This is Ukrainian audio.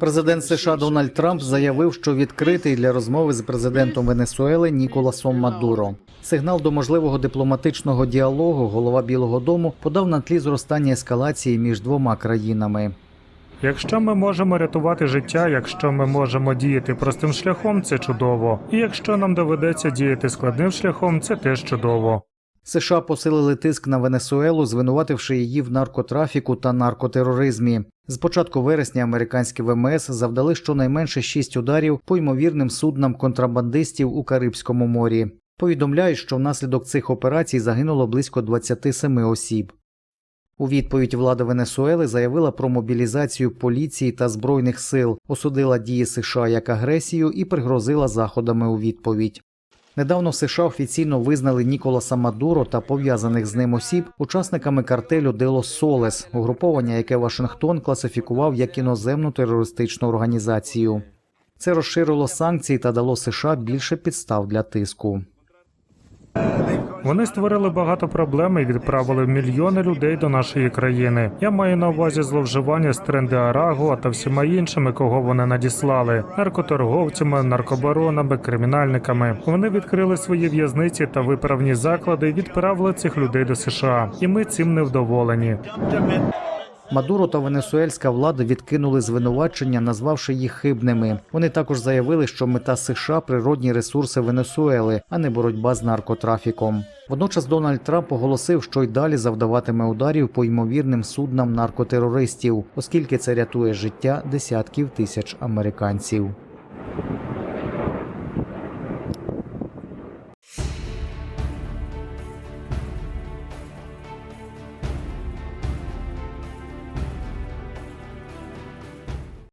Президент США Дональд Трамп заявив, що відкритий для розмови з президентом Венесуели Ніколасом Мадуро. Сигнал до можливого дипломатичного діалогу голова Білого Дому подав на тлі зростання ескалації між двома країнами. Якщо ми можемо рятувати життя, якщо ми можемо діяти простим шляхом, це чудово. І якщо нам доведеться діяти складним шляхом, це теж чудово. США посилили тиск на Венесуелу, звинувативши її в наркотрафіку та наркотероризмі. З початку вересня американські ВМС завдали щонайменше шість ударів по ймовірним суднам контрабандистів у Карибському морі. Повідомляють, що внаслідок цих операцій загинуло близько 27 осіб. У відповідь влада Венесуели заявила про мобілізацію поліції та збройних сил, осудила дії США як агресію і пригрозила заходами у відповідь. Недавно в США офіційно визнали Ніколаса Мадуро та пов'язаних з ним осіб учасниками картелю Дело Солес, угруповання, яке Вашингтон класифікував як іноземну терористичну організацію. Це розширило санкції та дало США більше підстав для тиску. Вони створили багато проблем і відправили мільйони людей до нашої країни. Я маю на увазі зловживання з тренди Арагуа та всіма іншими, кого вони надіслали: наркоторговцями, наркобаронами, кримінальниками. Вони відкрили свої в'язниці та виправні заклади і відправили цих людей до США. І ми цим не вдоволені. Мадуро та венесуельська влада відкинули звинувачення, назвавши їх хибними. Вони також заявили, що мета США природні ресурси Венесуели, а не боротьба з наркотрафіком. Водночас Дональд Трамп оголосив, що й далі завдаватиме ударів по ймовірним суднам наркотерористів, оскільки це рятує життя десятків тисяч американців.